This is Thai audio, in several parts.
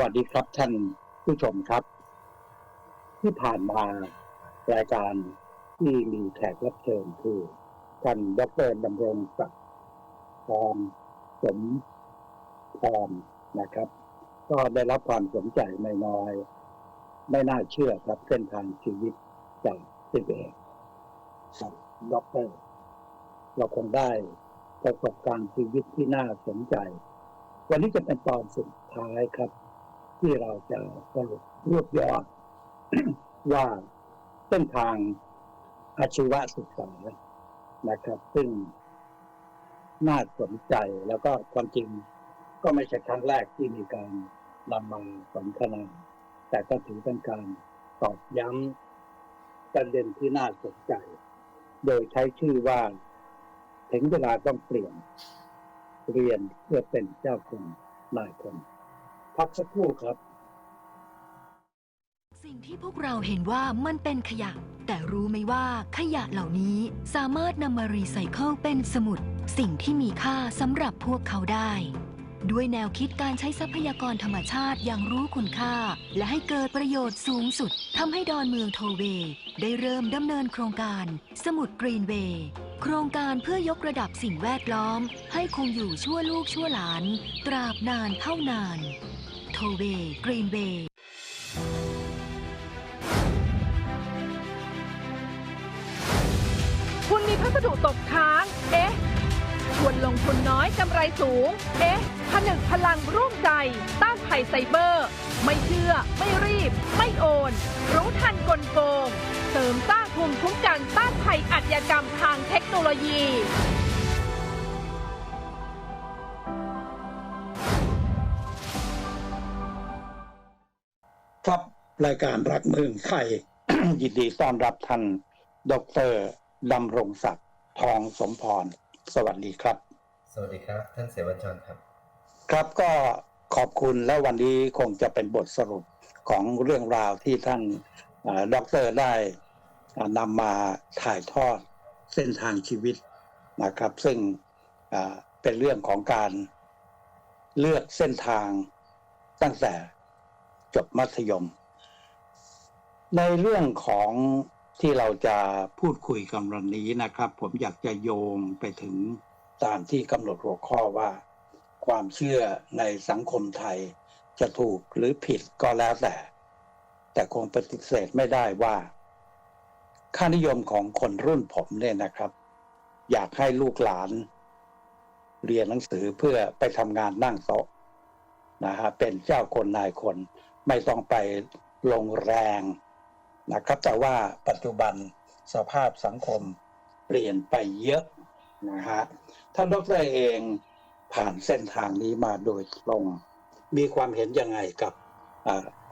สวัสดีครับท่านผู้ชมครับ ที่ผ่านมารายการที่มีแขกรับเชิญคือท่านดรดำรงศักดิ์ทองสมพรนะครับ ก็ได้รับความสนใจไม่น้อย ไม่น่าเชื่อครับเส้นทางชีวิตจากสิบเอกกับด็อกเตอร์เราคงได้ประสบการณ์ชีวิตที่น่าสนใจ วันนี้จะเป็นตอนสุดท้ายครับ ที่เราจะสรุปรวบยอดว่าเส้นทางอาชีวศึกษานะครับ ซึ่งน่าสนใจแล้วก็ความจริงก็ไม่ใช่ครั้งแรกที่มีการนำมาสนทนาแต่ก็ถือเป็นการตอกย้ำประเด็นที่น่าสนใจ โดยใช้ชื่อว่าถึงเวลาต้องเปลี่ยน เรียนเพื่อเป็นเจ้าคนนายคน พักสักครู่ครับ สิ่งที่พวกเราเห็นว่ามันเป็นขยะ แต่รู้ไหมว่าขยะเหล่านี้สามารถนำมารีไซเคิลเป็นสมุด สิ่งที่มีค่าสำหรับพวกเขาได้ ด้วยแนวคิดการใช้ทรัพยากรธรรมชาติอย่างรู้คุณค่า และให้เกิดประโยชน์สูงสุดทำให้ดอนเมืองโทเวย์ได้เริ่มดำเนินโครงการ สมุดกรีนเวย์โครงการเพื่อยกระดับสิ่งแวดล้อม ให้คงอยู่ชั่วลูกชั่วหลาน ตราบนานเท่านาน โทเวย์กรีนเวย์คุณมีพัสดุตกค้าง เอ๊ะ ชวนลงทุนน้อยกำไรสูง เอ๊ะ ผนึกพลังร่วมใจ ต้านภัยไซเบอร์ ไม่เชื่อ ไม่รีบ ไม่โอน รู้ทันกลโกง เสริมสร้างภูมิคุ้มกันต้านภัยอาชญากรรมทางเทคโนโลยี รับรายการรักเมืองไทย ยินดีต้อนรับท่าน ดรดำรงศักดิ์ทองสมพร สวัสดีครับ สวัสดีครับ ท่านเสวจรครับ ครับก็ขอบคุณและวันนี้คงจะเป็นบทสรุปของเรื่องราวที่ท่านเอ่อดรได้อ่านำมาถ่ายทอดเส้นทางชีวิตนะครับ ซึ่งอ่าเป็นเรื่องของการเลือกเส้นทางตั้งแต่จบมัธยม ในเรื่องของที่เราจะพูดคุยกันวันนี้นะครับ ผมอยากจะโยงไปถึงตามที่กำหนดหัวข้อว่า ความเชื่อในสังคมไทยจะถูกหรือผิดก็แล้วแต่ แต่คงปฏิเสธไม่ได้ว่า ค่านิยมของคนรุ่นผมเนี่ยนะครับ อยากให้ลูกหลาน เรียนหนังสือเพื่อไปทำงานนั่งโต๊ะนะฮะเป็นเจ้าคนนายคนไม่ต้องไปลงแรง นะครับแต่ว่าปัจจุบันสภาพสังคมเปลี่ยนไปเยอะนะฮะท่านดรเองผ่านเส้นทางนี้มาโดยตรง มีความเห็นยังไงกับ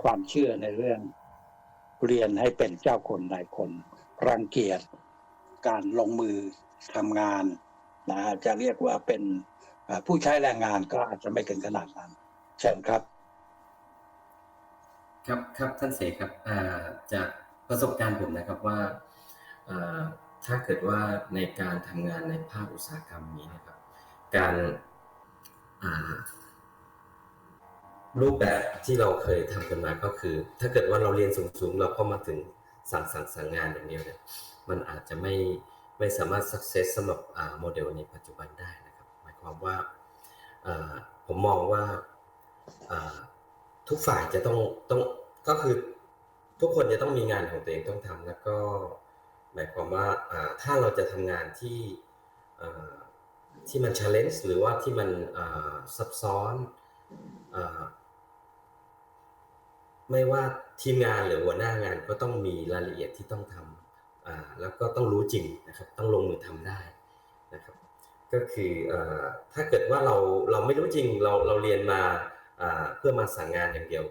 ความเชื่อในเรื่อง เรียนให้เป็นเจ้าคนนายคน รังเกียจการลงมือทำงานนะจะเรียกว่าเป็นผู้ใช้แรงงานก็อาจจะไม่ถึงขนาดนั้นเชิญครับ ครับครับท่านเสกครับจาก ประสบการณ์ผมนะครับว่าถ้าเกิดว่าในการทำงานในภาคอุตสาหกรรมนี้นะครับ การรูปแบบที่เราเคยทำกันมาก็คือ ถ้าเกิดว่าเราเรียนสูงๆ เราก็มาถึงสั่งสั่งสั่งงานอย่างเดียวเนี่ยมันอาจจะไม่ไม่สามารถ success สำหรับโมเดลในปัจจุบันได้นะครับหมายความว่าผมมองว่าทุกฝ่ายจะต้องต้องก็คือ ทุกคนจะต้องมีงานของตัวเองต้องทำแล้วก็หมายความว่าถ้าเราจะทำงานที่ที่มัน challenge หรือว่าที่มันซับซ้อนไม่ว่าทีมงานหรือหัวหน้างานก็ต้องมีรายละเอียดที่ต้องทำแล้วก็ต้องรู้จริงนะครับต้องลงมือทำได้นะครับก็คืออถ้าเกิดว่าเราเราไม่รู้จริงเราเราเรียนมาเพื่อมาสั่งงานอย่างเดียว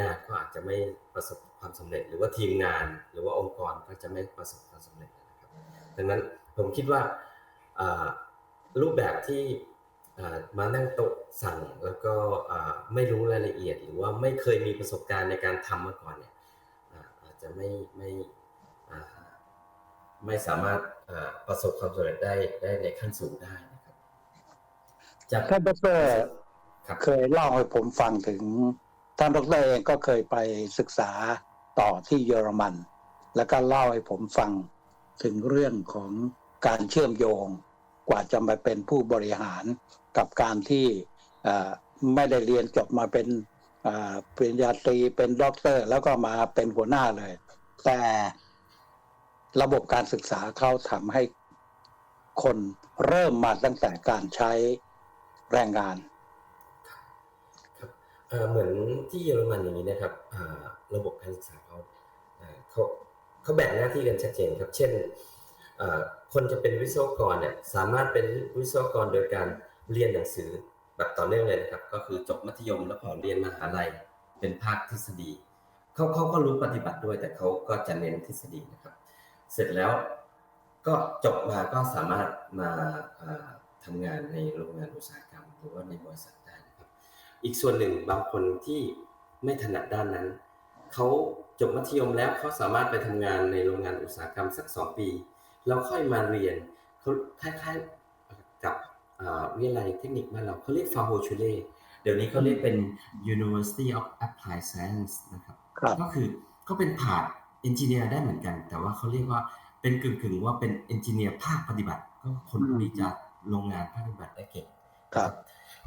งานก็อาจจะไม่ประสบความสำเร็จ หรือว่าทีมงานหรือว่าองค์กรก็จะไม่ประสบความสำเร็จนะครับดังนั้นผมคิดว่าอ่ารูปแบบที่อ่ามานั่งโต๊ะสั่งแล้วก็อ่าไม่รู้รายละเอียด หรือว่าไม่เคยมีประสบการณ์ในการทำมาก่อนเนี่ยอ่าอาจจะไม่ไม่อ่าไม่สามารถอ่าประสบความสำเร็จได้ได้ในขั้นสูงได้นะครับจากท่านดรครับเคยเล่าให้ผมฟังถึง ท่านดรเองก็เคยไปศึกษาต่อที่เยอรมัน แล้วก็เล่าให้ผมฟังถึงเรื่องของการเชื่อมโยง กว่าจะมาเป็นผู้บริหารกับการที่ไม่ได้เรียนจบมาเป็นปริญญาตรีเป็นด็อกเตอร์ แล้วก็มาเป็นหัวหน้าเลย แต่ระบบการศึกษาเขาทำให้คนเริ่มมาตั้งแต่การใช้แรงงาน เหมือนที่เยอรมันอย่างนี้นะครับระบบการศึกษาเขาเขาเขาแบ่งหน้าที่กันชัดเจนครับ เช่นคนจะเป็นวิศวกรเนี่ยสามารถเป็นวิศวกรโดยการเรียนหนังสือแบบต่อเนื่องเลยนะครับ ก็คือจบมัธยมแล้วพอเรียนมหาลัยเป็นภาคทฤษฎีเขาเขาก็รู้ปฏิบัติด้วยแต่เขาก็จะเน้นทฤษฎีนะครับ เสร็จแล้วก็จบมาก็สามารถมาอ่าทำงานในโรงงานอุตสาหกรรม หรือว่าในบริษัท อีกส่วนหนึ่งบางคนที่ไม่ถนัดด้านนั้น เขาจบมัธยมแล้วเขาสามารถไปทำงานในโรงงานอุตสาหกรรมสักสองปี แล้วค่อยมาเรียนเขาคล้ายๆกับอ่าวิทยาลัยเทคนิคบ้านเราเขาเรียกฟาโฮชูเล่เดี๋ยวนี้เขาเรียกเป็น University of Applied Science นะครับครับก็คือก็เป็นผาดเอนจิเนียร์ได้เหมือนกัน แต่ว่าเขาเรียกว่าเป็นกึ่งๆว่าเป็นเอนจิเนียร์ภาคปฏิบัติ ก็คนพวกนี้จะโรงงานภาคปฏิบัติได้เก่งครับ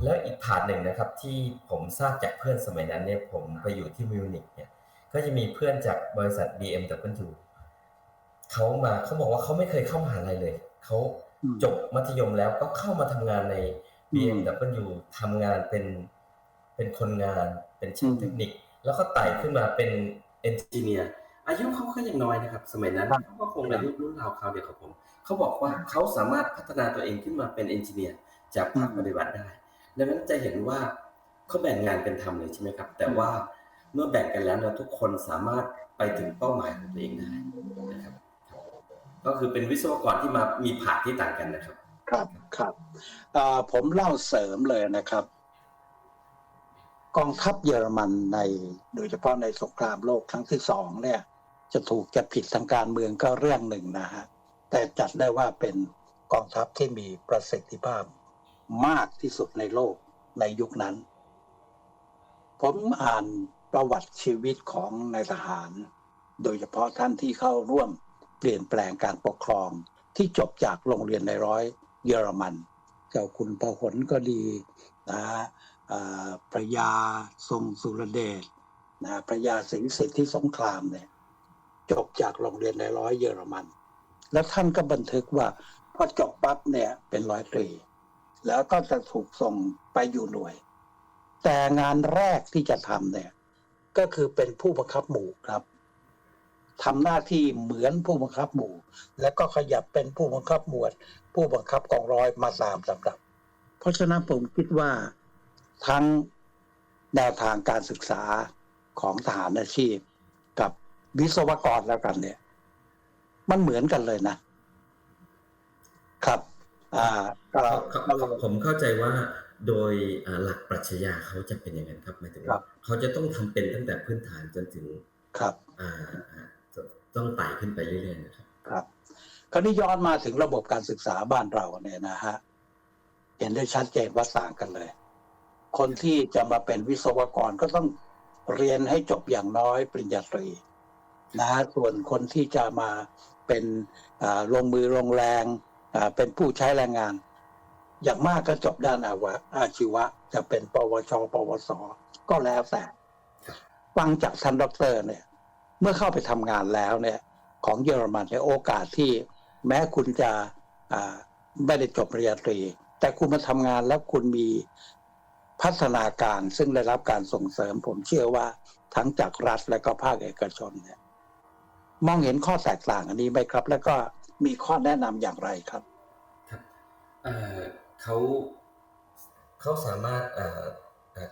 แล้วอีกผาดหนึ่งนะครับที่ผมทราบจากเพื่อนสมัยนั้นเนี่ยผมไปอยู่ที่มิวนิกเนี่ยก็จะมีเพื่อนจากบริษัท BMW เขามาเขาบอกว่าเขาไม่เคยเข้ามหาลัยเลยเขาอืมจบมัธยมแล้วก็เข้ามาทำงานในอืม BMW ทำงานเป็นเป็นคนงานเป็นช่างอืมเทคนิค แล้วก็ไต่ขึ้นมาเป็นเอนจิเนียร์อายุเขาก็ยังน้อยนะครับ สมัยนั้นครับเขาก็คงอายุรุ่นราวคราวเดียวกับผม เขาบอกว่าเขาสามารถพัฒนาตัวเองขึ้นมาเป็นเอนจิเนียร์จากภาคปฏิบัติได้ ดังนั้นจะเห็นว่าเขาแบ่งงานกันทำเลยใช่ไหมครับ แต่ว่าเมื่อแบ่งกันแล้วเนี่ยทุกคนสามารถไปถึงเป้าหมายของตัวเองได้นะครับ ก็คือเป็นวิศวกรที่มามีผาดที่ต่างกันนะครับ ครับครับผมเล่าเสริมเลยนะครับ กองทัพเยอรมันในโดยเฉพาะในสงครามโลกครั้งที่สองเนี่ย จะถูกจะผิดทางการเมืองก็เรื่องหนึ่งนะฮะแต่จัดได้ว่าเป็นกองทัพที่มีประสิทธิภาพ มากที่สุดในโลกในยุคนั้น ผมอ่านประวัติชีวิตของนายทหาร โดยเฉพาะท่านที่เข้าร่วมเปลี่ยนแปลงการปกครองที่จบจากโรงเรียนในร้อยเยอรมัน เจ้าคุณพหลก็ดีนะพระยาทรงสุรเดชนะพระยาสิงห์สิทธิสงครามเนี่ยจบจากโรงเรียนในร้อยเยอรมัน แล้วท่านก็บันทึกว่าพอจบปั๊บเนี่ยเป็นร้อยตรี แล้วก็จะถูกส่งไปอยู่หน่วย แต่งานแรกที่จะทำเนี่ย ก็คือเป็นผู้บังคับหมู่ครับทำหน้าที่เหมือนผู้บังคับหมู่ แล้วก็ขยับเป็นผู้บังคับหมวด ผู้บังคับกองร้อยมาตามลำดับ เพราะฉะนั้นผมคิดว่าทั้งแนวทางการศึกษาของทหารอาชีพ กับวิศวกรแล้วกันเนี่ย มันเหมือนกันเลยนะครับ อ่าก็เขาเขาผมเข้าใจว่าโดยอ่าหลักปรัชญาเขาจะเป็นอย่างนั้นครับหมายถึงครัว่าบเขาจะต้องทำเป็นตั้งแต่พื้นฐานจนถึงครับอ่าอ่าต้องไต่ขึ้นไปเรื่อยๆนะครับครับคราวนี้ย้อนมาถึงระบบการศึกษาบ้านเราเนี่ยนะฮะเห็นได้ชัดเจนว่าต่างกันเลย คนที่จะมาเป็นวิศวกรก็ต้องเรียนให้จบอย่างน้อยปริญญาตรีนะฮะส่วนคนที่จะมาเป็นอ่าลงมือลงแรงอ่า เป็นผู้ใช้แรงงาน อย่างมากก็จบด้านอาวะอาชีวะ จะเป็นปวช ปวส ก็แล้วแต่ ฟังจากท่านดอกเตอรเนี่ย เมื่อเข้าไปทำงานแล้วเนี่ย ของเยอรมันเนี่ยโอกาสที่แม้คุณจะอ่าไม่ได้จบปริญญาตรี แต่คุณมาทำงานแล้วคุณมีพัฒนาการซึ่งได้รับการส่งเสริม ผมเชื่อว่าทั้งจากรัฐและก็ภาคเอกชนเนี่ยมองเห็นข้อแตกต่างอันนี้ไหมครับ แล้วก็ มีข้อแนะนำอย่างไรครับครับเเขาเขาสามารถ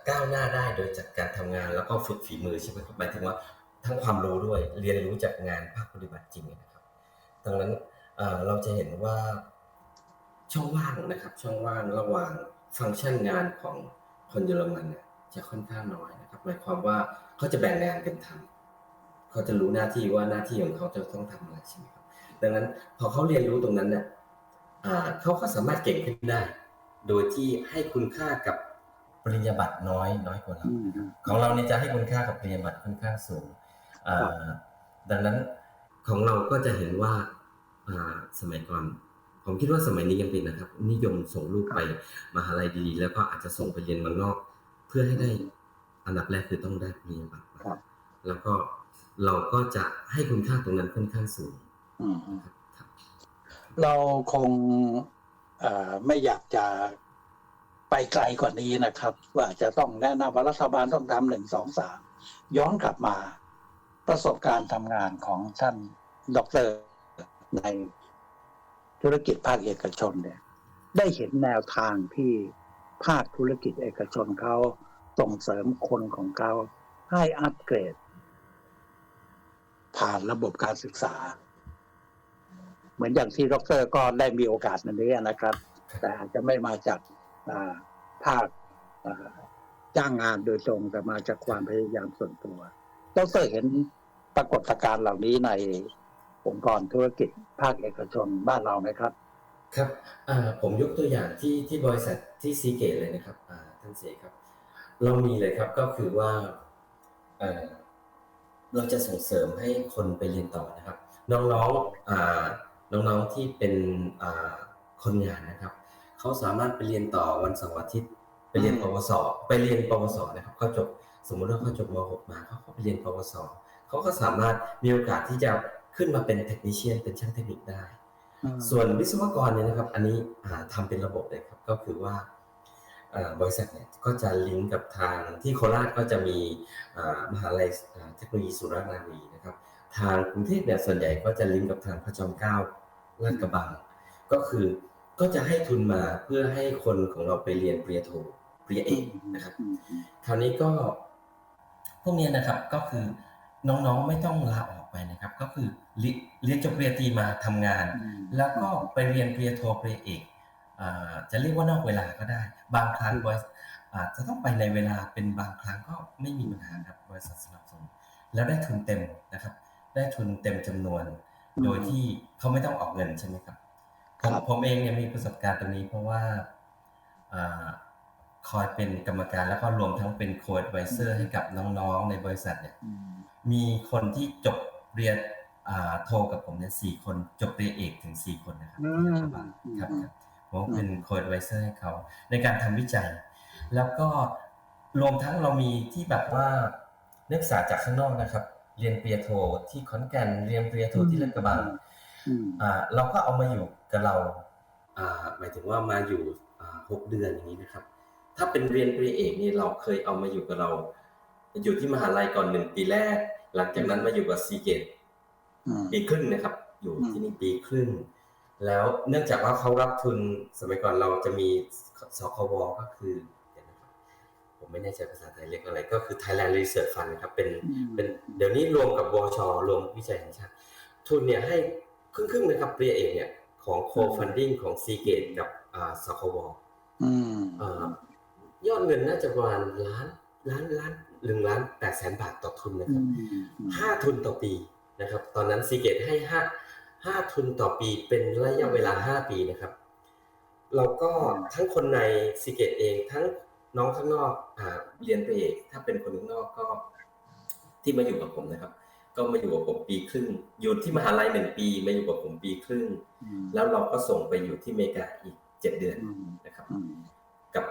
ก้าวหน้าได้โดยจากการทำงานแล้วก็ฝึกฝีมือใช่ไหมครับหมายถึงว่าทั้งความรู้ด้วยเรียนรู้จากงานภาคปฏิบัติจริงนะครับดังนั้นเเราจะเห็นว่าช่องว่างนะครับ ช่องว่างระหว่างฟังก์ชันงานของคนเยอรมันเนี่ยจะค่อนข้างน้อยนะครับ หมายความว่าเขาจะแบ่งงานกันทำเขาจะรู้หน้าที่ว่าหน้าที่ของเขาจะต้องทำอะไรใช่ไหมครับ ดังนั้นพอเขาเรียนรู้ตรงนั้นเนี่ยอ่าเขาก็สามารถเก่งขึ้นได้ โดยที่ให้คุณค่ากับปริญญาบัตรน้อยน้อยกว่าเราอืมของเราเนี่ยจะให้คุณค่ากับปริญญาบัตรค่อนข้างสูงอ่าครับดังนั้นของเราก็จะเห็นว่าอ่าสมัยก่อน ผมคิดว่าสมัยนี้ยังเป็นนะครับ นิยมส่งลูกไปมหาลัยดีๆแล้วก็อาจจะส่งไปเรียนเมืองนอก เพื่อให้ได้อันดับแรกคือต้องได้ปริญญาบัตรมาครับแล้วก็เราก็จะให้คุณค่าตรงนั้นค่อนข้างสูงอืมครับครับ เราคงไม่อยากจะไปไกลกว่านี้นะครับ ว่าจะต้องแนะนำว่ารัฐบาลต้องทำหนึ่งสองสามย้อนกลับมาประสบการณ์ทำงานของท่านดอกเตอรในธุรกิจภาคเอกชนเนี่ย ได้เห็นแนวทางที่ภาคธุรกิจเอกชนเขาส่งเสริมคนของเขาให้อัปเกรด ผ่านระบบการศึกษา เหมือนอย่างที่ดรก็ได้มีโอกาสในนี้นะครับ แต่อาจจะไม่มาจากภาคจ้างงานโดยตรงแต่มาจากความพยายามส่วนตัวดรเห็นปรากฏการณ์เหล่านี้ในองค์กรธุรกิจภาคเอกชนบ้านเราไหมครับ ครับผมยกตัวอย่างที่ที่บริษัทที่ซีเกตเลยนะครับอ่าท่านเสครับ เรามีเลยครับก็คือว่าเเราจะส่งเสริมให้คนไปเรียนต่อนะครับ น้องๆอ่า น้องๆที่เป็นอ่าคนงานนะครับเขาสามารถไปเรียนต่อวันเสาร์อาทิตย์ไปเรียนอืมปวสไปเรียนปวสนะครับเขาจบสมมุติว่าเขาจบม .6 มาเขาก็ไปเรียนปวสเขาก็สามารถมีโอกาสที่จะขึ้นมาเป็นเทคนิชเชียนเป็นช่างเทคนิคได้ ส่วนวิศวกรเนี่ยนะครับ อันนี้อ่าทำเป็นระบบเลยครับก็คือว่าอ่าบริษัทเนี่ยก็จะลิงก์กับทางที่โคราชก็จะมีอ่ามหาลัยอ่าเทคโนโลยีสุราษฎร์ธานีนะครับ ทางกรุงเทพเนี่ยส่วนใหญ่ก็จะลิงก์กับทางพระจอมเกล้าลาดกระบัง ก็คือก็จะให้ทุนมาเพื่อให้คนของเราไปเรียนปริญญาโทปริญญาเอกนะครับ คราวนี้ก็พวกเนี้ยนะครับก็คือน้องๆไม่ต้องลาออกไปนะครับ ก็คือเรียเรียนจบปริญญาตรีมาทำงาน แล้วก็ไปเรียนปริญญาโทปริญญาเอกอ่าจะเรียกว่านอกเวลาก็ได้ บางครั้งบริษัทอาจจะต้องไปในเวลาเป็นบางครั้งก็ไม่มีปัญหาครับบริษัทสนับสนุนแล้วได้ทุนเต็มนะครับ ได้ทุนเต็มจำนวนอืมโดยที่เขาไม่ต้องออกเงินใช่ไหมครับผมครับผมเองเนี่ยมีประสบการณ์ตรงนี้เพราะว่าอ่าคอยเป็นกรรมการแล้วก็รวมทั้งเป็นโค้ดไวเซอร์ให้กับน้องๆในบริษัทเนี่ยมีคนที่จบเรียนอ่าโทกับผมเนี่ยสี่คนจบปริญญาเอกถึงสี่คนนะครับอืมครับครับครับผมเป็นโค้ดไวเซอร์ให้เขาในการทำวิจัย แล้วก็รวมทั้งเรามีที่แบบว่านักศึกษาจากข้างนอกนะครับ เรียนปริญญาโทที่ขอนแก่นเรียนปริญญาโทที่ลาดกระบังอืมอ่าเราก็เอามาอยู่กับเราอ่าหมายถึงว่ามาอยู่อ่าหกเดือนอย่างนี้นะครับ ถ้าเป็นเรียนปริญญาเอกนี่เราเคยเอามาอยู่กับเรา อยู่ที่มหาลัยก่อนหนึ่งปีแรก หลังจากนั้นมาอยู่กับซีเกตอืมปีครึ่งนะครับ อยู่อืมที่นี่ปีครึ่ง แล้วเนื่องจากว่าเขารับทุนสมัยก่อนเราจะมีสควก็คือ ผมไม่แน่ใจภาษาไทยเรียกอะไร ก็คือ Thailand Research Fund นะครับเป็นเป็นเดี๋ยวนี้รวมกับวชรวมวิจัยแห่งชาติทุนเนี่ยให้ครึ่งๆนะครับปริญญาเอกเนี่ยของ co-funding ของ c g a t e กับอ่าสควอืมอ่ายอดเงินน่าจะประมาณล้านล้านล้านหนึ่งล้านแปดแสนบาทต่อทุนนะครับห้าทุนต่อปีนะครับ ตอนนั้น c g a t e ให้ห้าห้าทุนต่อปีเป็นระยะเวลาห้าปีนะครับ เราก็ทั้งคนใน c g a t e เองทั้ง น้องข้างนอกอ่าเรียนปริญญาเอกถ้าเป็นคนข้างนอกก็ ที่มาอยู่กับผมนะครับ ก็มาอยู่กับผมปีครึ่ง อยู่ที่มหาลัยหนึ่งปี มาอยู่กับผมปีครึ่ง แล้วเราก็ส่งไปอยู่ที่อเมริกาอีกเจ็ดเดือนนะครับ กับ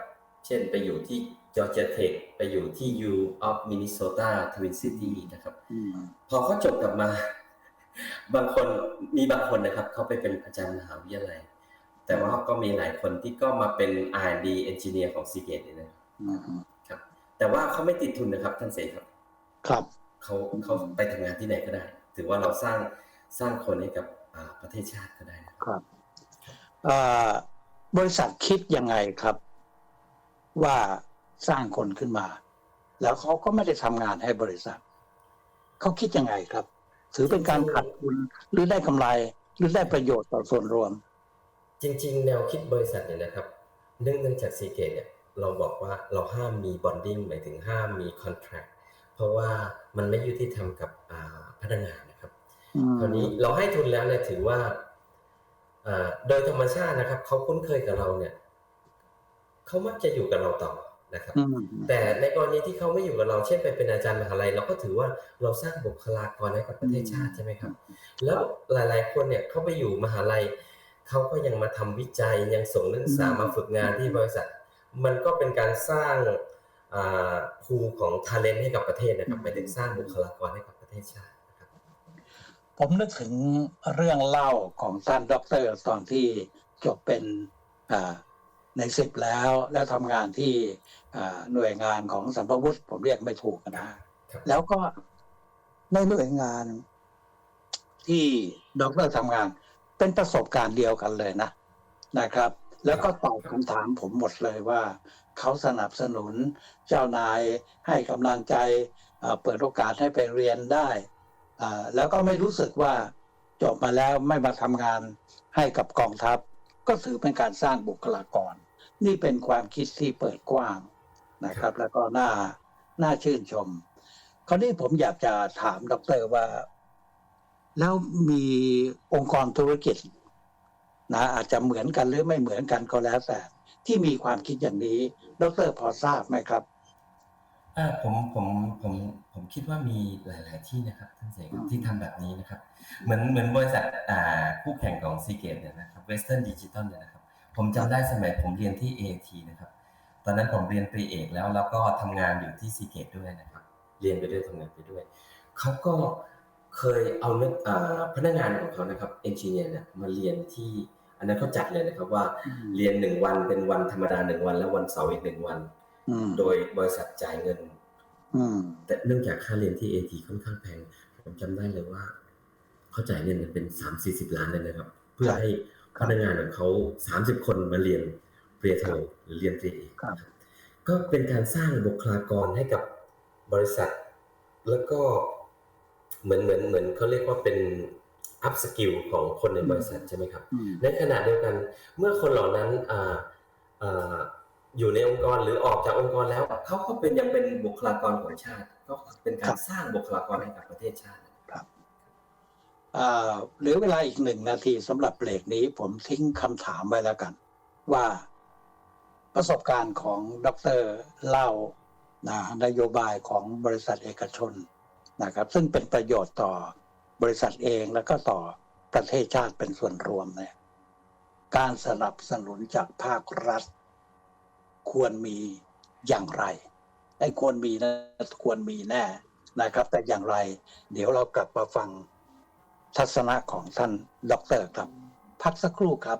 เช่นไปอยู่ที่จอร์เจียเทคไปอยู่ที่ U of Minnesota Twin City นะครับพอเขาจบกลับมา บางคนมีบางคนนะครับ เขาไปเป็นอาจารย์มหาวิทยาลัย แต่ว่าก็มีหลายคนที่ก็มาเป็น R&D Engineer ของ Seagate เนี่ยนะครับ แต่ว่าเขาไม่ติดทุนนะครับ ท่านเสกครับ ครับเขาเขาไปทำงานที่ไหนก็ได้ ถือว่าเราสร้างสร้างคนให้กับอ่าประเทศชาติก็ได้นะครับครับเอ่อบริษัทคิดยังไงครับ ว่าสร้างคนขึ้นมา แล้วเขาก็ไม่ได้ทำงานให้บริษัทเขาคิดยังไงครับ ถือเป็นการขาดทุนหรือได้กำไร หรือได้ประโยชน์ต่อส่วนรวม จริง ๆ แนวคิดบริษัทเนี่ยนะครับเนื่องเนื่องจากซีเกตเนี่ยเราบอกว่าเราห้ามมีบอนดิ้งหมายถึงห้ามมีคอนแท c t เพราะว่ามันไม่ยุติธรรมกับอ่าพนักงานนะครับอืมคราวนี้เราให้ทุนแล้วเนี่ยถือว่าอ่าโดยธรรมชาตินะครับเขาคุ้นเคยกับเราเนี่ยเขามักจะอยู่กับเราต่อนะครับอืมแต่ในกรณีที่เขาไม่อยู่กับเราเช่นไปเป็นอาจารย์มหาลัยเราก็ถือว่าเราสร้างบุคลากรให้กับประเทศชาติใช่ไหมครับ แล้วหลาย ๆ คนเนี่ยเขาไปอยู่มหาลัย เขาก็ยังมาทำวิจัยยังส่งนักศึกษาอืมมาฝึกงานที่บริษัท มันก็เป็นการสร้างภูของท ALENT ให้กับประเทศนะครับหมายถึงสร้างบุคลากรให้กับประเทศชาตินะครับ ผมนึกถึงเรื่องเล่าของท่านด็อกเตอร์ตอนที่จบเป็นอ่าในสิบแล้ว แล้วทำงานที่อ่าหน่วยงานของสัมภวุฒิผมเรียกไม่ถูกนะครับแล้วก็ในหน่วยงานที่ด็อกเตอร์ทำงาน เป็นประสบการณ์เดียวกันเลยนะนะครับ แล้วก็ตอบคำถามผมหมดเลยว่า เขาสนับสนุนเจ้านายให้กำลังใจเปิดโอกาสให้ไปเรียนได้ แล้วก็ไม่รู้สึกว่าจบมาแล้วไม่มาทำงานให้กับกองทัพ ก็ถือเป็นการสร้างบุคลากร นี่เป็นความคิดที่เปิดกว้างนะครับ แล้วก็น่าน่าชื่นชม คราวนี้ผมอยากจะถามดรว่า แล้วมีองค์กรธุรกิจนะอาจจะเหมือนกันหรือไม่เหมือนกันก็แล้วแต่ ที่มีความคิดอย่างนี้ดรพอทราบไหมครับอ่าผมผมผมผมคิดว่ามีหลาย ๆ ที่นะครับท่านเสกที่ทำแบบนี้นะครับ เหมือนเหมือนบริษัทอ่าคู่แข่งของซีเกตเนี่ยนะครับ Western Digital เนี่ยนะครับ ผมจำได้สมัยผมเรียนที่ AT นะครับ ตอนนั้นผมเรียนปริเอกแล้วแล้วก็ทำงานอยู่ที่ซีเกตด้วยนะครับ เรียนไปด้วยทำงานไปด้วยเขาก็ เคยเอานักอ่าพนักงานของเขานะครับเอนจิเนียร์เนี่ยมาเรียนที่ อันนั้นเขาจัดเลยนะครับว่าอืมเรียนหนึ่งวันเป็นวันธรรมดาหนึ่งวัน แล้ววันเสาร์อีกหนึ่งวันอืมโดยบริษัทจ่ายเงินอืมแต่เนื่องจากค่าเรียนที่ AT ค่อนข้างแพงผมจำได้เลยว่าเขาจ่ายเงินเป็นสามสี่สิบล้านเลยนะครับ เพื่อให้พนักงานของเขาสามสิบคนมาเรียนปริญญาโทหรือเรียนตรีเอกครับก็เป็นการสร้างบุคลากรให้กับบริษัท แล้วก็ เหมือนเหมือนเหมือนเขาเรียกว่าเป็นอัพสกิลของคนในบริษัทใช่ไหมครับอืมในขณะเดียวกันเมื่อคนเหล่านั้นอ่าอ่าอยู่ในองค์กรหรือออกจากองค์กรแล้วเขาก็เป็นยังเป็นบุคลากรของชาติ ก็เป็นกาครัรบสร้างบุคลากรให้กับประเทศชาติอ่าเหลือเวลาอีกหนึ่งนาทีสำหรับเบรกนี้ผมทิ้งคำถามไว้แล้วกัน ว่าประสบการณ์ของดรเล่านะนโยบายของบริษัทเอกชน นะครับ ซึ่งเป็นประโยชน์ต่อบริษัทเองแล้วก็ต่อประเทศชาติเป็นส่วนรวมเนี่ยการสนับสนุนจากภาครัฐ ควรมีอย่างไรไอ้ควรมีนะควรมีแน่นะครับ แต่อย่างไร เดี๋ยวเรากลับมาฟังทัศนะของท่านด็อกเตอร์ครับ พักสักครู่ครับ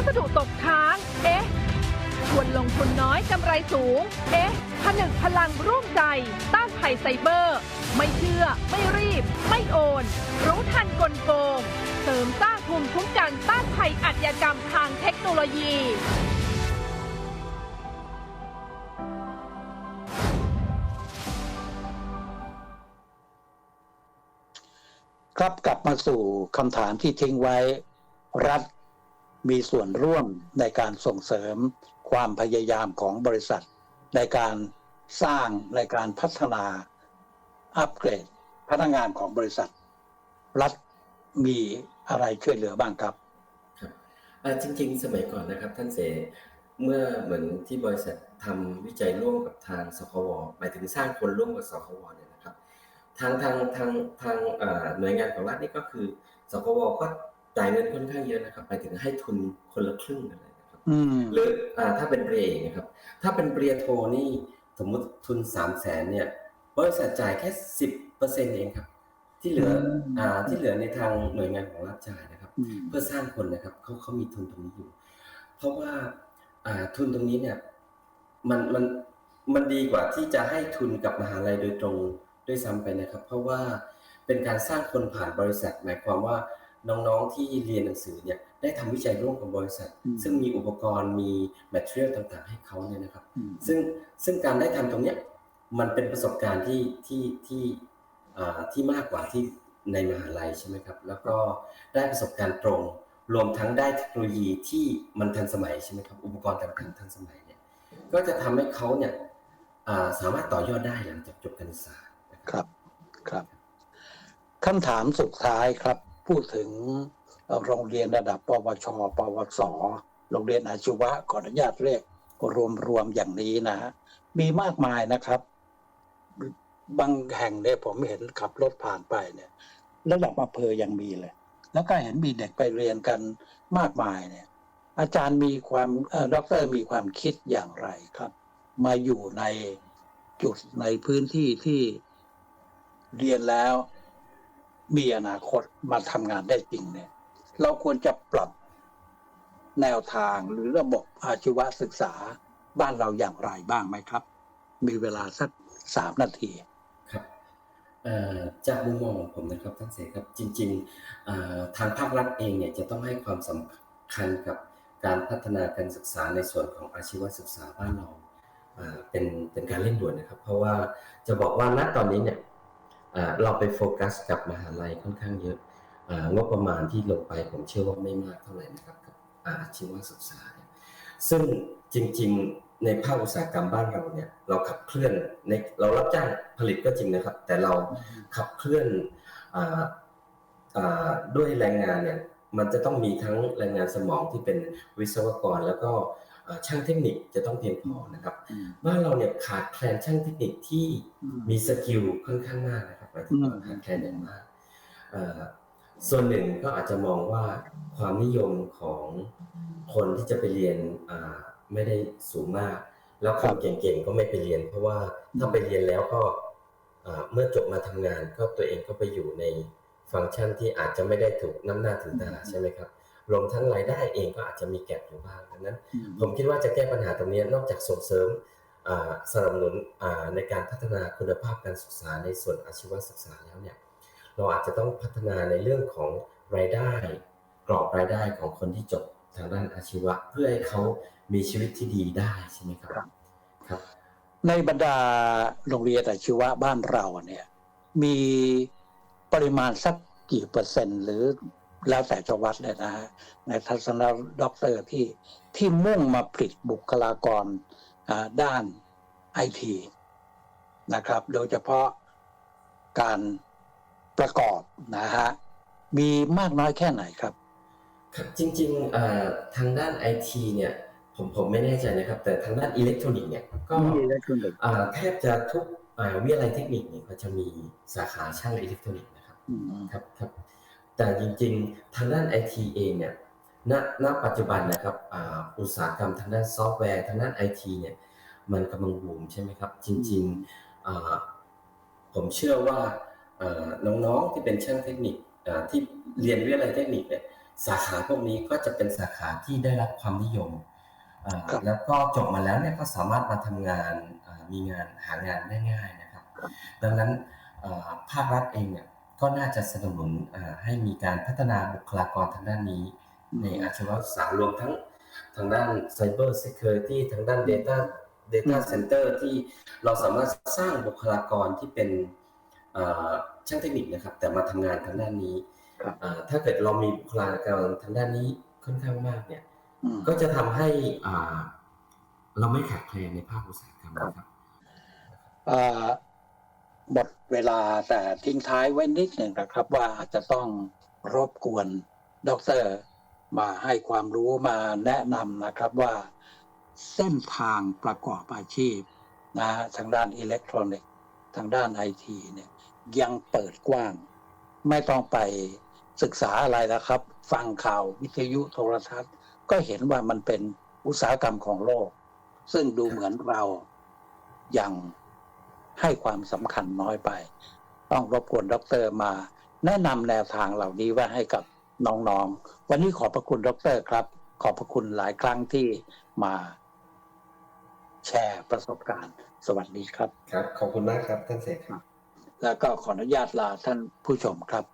พัสดุตกค้าง เอ๊ะชวนลงทุนน้อยกำไรสูง เอ๊ะ ผนึกพลังร่วมใจ ต้านภัยไซเบอร์ ไม่เชื่อ ไม่รีบ ไม่โอน รู้ทันกลโกง เสริมสร้างภูมิคุ้มกันต้านภัยอาชญากรรมทางเทคโนโลยีครับกลับมาสู่คำถามที่ทิ้งไว้ รัฐ มีส่วนร่วมในการส่งเสริมความพยายามของบริษัท ในการสร้างในการพัฒนาอัปเกรดพนักงานของบริษัท รัฐมีอะไรช่วยเหลือบ้างครับจริง ๆ สมัยก่อนนะครับ ท่านเสเมื่อเหมือนที่บริษัททำวิจัยร่วมกับทางสควหมายถึงสร้างคนร่วมกับสควเนี่ยนะครับ ทางทางทางทางหน่วยงานของรัฐนี่ก็คือสควก็ จ่ายเงินค่อนข้างเยอะนะครับหมายถึงให้ทุนคนละครึ่งอะไรนะครับอืมหรืออ่าถ้าเป็นเรียเอกนะครับ ถ้าเป็นเรียโทนี่สมมุติทุนสามแสนเนี่ยบริษัทจ่ายแค่สิบเปอร์เซ็นต์เองครับ ที่เหลืออืมอ่าที่เหลือในทางหน่วยงานของรัฐจ่ายนะครับอืมเพื่อสร้างคนนะครับเขาเขามีทุนตรงนี้อยู่ เพราะว่าอ่าทุนตรงนี้เนี่ยมันมันมันดีกว่าที่จะให้ทุนกับมหาลัยโดยตรงด้วยซ้ำไปนะครับ เพราะว่าเป็นการสร้างคนผ่านบริษัทหมายความว่า น้องๆที่เรียนหนังสือเนี่ยได้ทำวิจัยร่วมกับบริษัทอืมซึ่งมีอุปกรณ์มีแมทเทียลต่างๆ ให้เขาเนี่ยนะครับอืมซึ่งซึ่งการได้ทำตรงเนี้ยมันเป็นประสบการณ์ที่ที่ที่อ่าที่มากกว่าที่ในมหาลัยใช่ไหมครับ แล้วก็ได้ประสบการณ์ตรง รวมทั้งได้เทคโนโลยีที่มันทันสมัยใช่ไหมครับ อุปกรณ์ต่างๆทันสมัยเนี่ย ก็จะทำให้เขาเนี่ยอ่าสามารถต่อยอดได้หลังจากจบการศึกษานะครับครับครับคำถามสุดท้ายครับ พูดถึงโรงเรียนระดับปวช ปวส โรงเรียนอาชีวะขออนุญาตเรียกรวมๆอย่างนี้นะฮะมีมากมายนะครับ บางแห่งเนี่ยผมเห็นขับรถผ่านไปเนี่ยระดับอำเภอยังมีเลย แล้วก็เห็นมีเด็กไปเรียนกันมากมายเนี่ย อาจารย์มีความเออดอกเตอร์มีความคิดอย่างไรครับ มาอยู่ในจุดในพื้นที่ที่เรียนแล้ว มีอนาคตมาทำงานได้จริงเนี่ย เราควรจะปรับแนวทางหรือระบบอาชีวศึกษาบ้านเราอย่างไรบ้างไหมครับ มีเวลาสักสามนาทีครับเอ่อจากมุมมองของผมนะครับท่านเสกครับจริงๆทางภาครัฐเองเนี่ยจะต้องให้ความสำคัญกับการพัฒนาการศึกษาในส่วนของอาชีวศึกษาบ้านเราเอ่อเป็นเป็นการเร่งด่วนนะครับ เพราะว่าจะบอกว่าณตอนนี้เนี่ย เอ่อเราไปโฟกัสกับมหาลัยค่อนข้างเยอะเอ่องบประมาณที่ลงไปผมเชื่อว่าไม่มากเท่าไหร่นะครับกับอาชีวศึกษาเนี่ยซึ่งจริง ๆ ในภาคอุตสาหกรรมบ้านเราเนี่ยเราขับเคลื่อนในเรารับจ้างผลิตก็จริงนะครับ แต่เราขับเคลื่อนอ่าอ่าด้วยแรงงานเนี่ยมันจะต้องมีทั้งแรงงานสมองที่เป็นวิศวกร แล้วก็อ่าช่างเทคนิคจะต้องเพียงพอนะครับ บ้านเราเนี่ยขาดแคลนช่างเทคนิคที่มีสกิลค่อนข้างมากนะ ครับหมายถึงว่าขาดแคลนอย่างมากเอ่อส่วนหนึ่งก็อาจจะมองว่าความนิยมของคนที่จะไปเรียนอ่าไม่ได้สูงมาก แล้วคนเก่งๆก็ไม่ไปเรียน เพราะว่าถ้าไปเรียนแล้วก็อ่าเมื่อจบมาทำงานก็ตัวเองก็ไปอยู่ในฟังก์ชันที่อาจจะไม่ได้ถูกน้ำหน้าถือตาใช่ไหมครับรวมทั้งรายได้เองก็อาจจะมีแก็บอยู่บ้างดังนั้น ผมคิดว่าจะแก้ปัญหาตรงนี้นอกจากส่งเสริมอ่า สนับสนุนอ่าในการพัฒนาคุณภาพการศึกษาในส่วนอาชีวศึกษาแล้วเนี่ยเราอาจจะต้องพัฒนาในเรื่องของรายได้ กรอบรายได้ของคนที่จบทางด้านอาชีวะ เพื่อให้เขามีชีวิตที่ดีได้ใช่ไหมครับครับครับในบรรดาโรงเรียนอาชีวะบ้านเราเนี่ยมีปริมาณสักกี่เปอร์เซ็นต์ หรือแล้วแต่จะวัดเลยนะฮะในทัศนะด็อกเตอร์ที่ที่มุ่งมาผลิตบุคลากรอ่า ด้านไอทีนะครับ โดยเฉพาะการประกอบนะฮะมีมากน้อยแค่ไหนครับ ครับจริงๆอ่าทางด้านไอทีเนี่ยผมผมไม่แน่ใจนะครับ แต่ทางด้านอิเล็กทรอนิกส์เนี่ยก็อ่าแทบจะทุกอ่าวิทยาลัยเทคนิคเนี่ยก็จะมีสาขาช่างอิเล็กทรอนิกส์นะครับอืมครับครับแต่จริงๆ ทางด้านไอทีเองเนี่ย ณณปัจจุบันนะครับอ่าอุตสาหกรรมทางด้านซอฟต์แวร์ทางด้านไอทีเนี่ยมันกำลังบูมใช่ไหมครับ จริงๆอ่าผมเชื่อว่าอ่าน้องๆที่เป็นช่างเทคนิคอ่าที่เรียนวิทยาลัยเทคนิคเนี่ยสาขาพวกนี้ก็จะเป็นสาขาที่ได้รับความนิยมอ่าครับแล้วก็จบมาแล้วเนี่ยก็สามารถมาทำงานอ่ามีงานหางานได้ง่ายนะครับ ดังนั้นอ่าภาครัฐเองเนี่ยก็น่าจะสนับสนุนอ่าให้มีการพัฒนาบุคลากรทางด้านนี้ ในอาชีวศึกษารวมทั้งทางด้าน Cyber Security ทางด้าน Data Data Center ที่เราสามารถสร้างบุคลากรที่เป็นอ่าช่างเทคนิคนะครับ แต่มาทำงานทางด้านนี้ครับอ่าถ้าเกิดเรามีบุคลากรทางด้านนี้ค่อนข้างมากเนี่ยอืมก็จะทำให้อ่าเราไม่ขาดแคลนในภาคอุตสาหกรรมนะครับเอ่อหมดเวลาแต่ทิ้งท้ายไว้นิดหนึ่งนะครับ ว่าอาจจะต้องรบกวนด็อกเตอร์ มาให้ความรู้มาแนะนำนะครับว่าเส้นทางประกอบอาชีพนะฮะทางด้านอิเล็กทรอนิกส์ทางด้านไอทีเนี่ยยังเปิดกว้าง ไม่ต้องไปศึกษาอะไรนะครับ ฟังข่าววิทยุโทรทัศน์ ก็เห็นว่ามันเป็นอุตสาหกรรมของโลก ซึ่งดูเหมือนเรายังให้ความสำคัญน้อยไป ต้องรบกวนด็อกเตอร์มา แนะนำแนวทางเหล่านี้ไว้ให้กับ น้องๆ วันนี้ขอบพระคุณด็อกเตอร์ครับ ขอบพระคุณหลายครั้งที่มาแชร์ประสบการณ์ สวัสดีครับ ครับ ขอบคุณมากครับท่านเสกครับ แล้วก็ขออนุญาตลาท่านผู้ชมครับ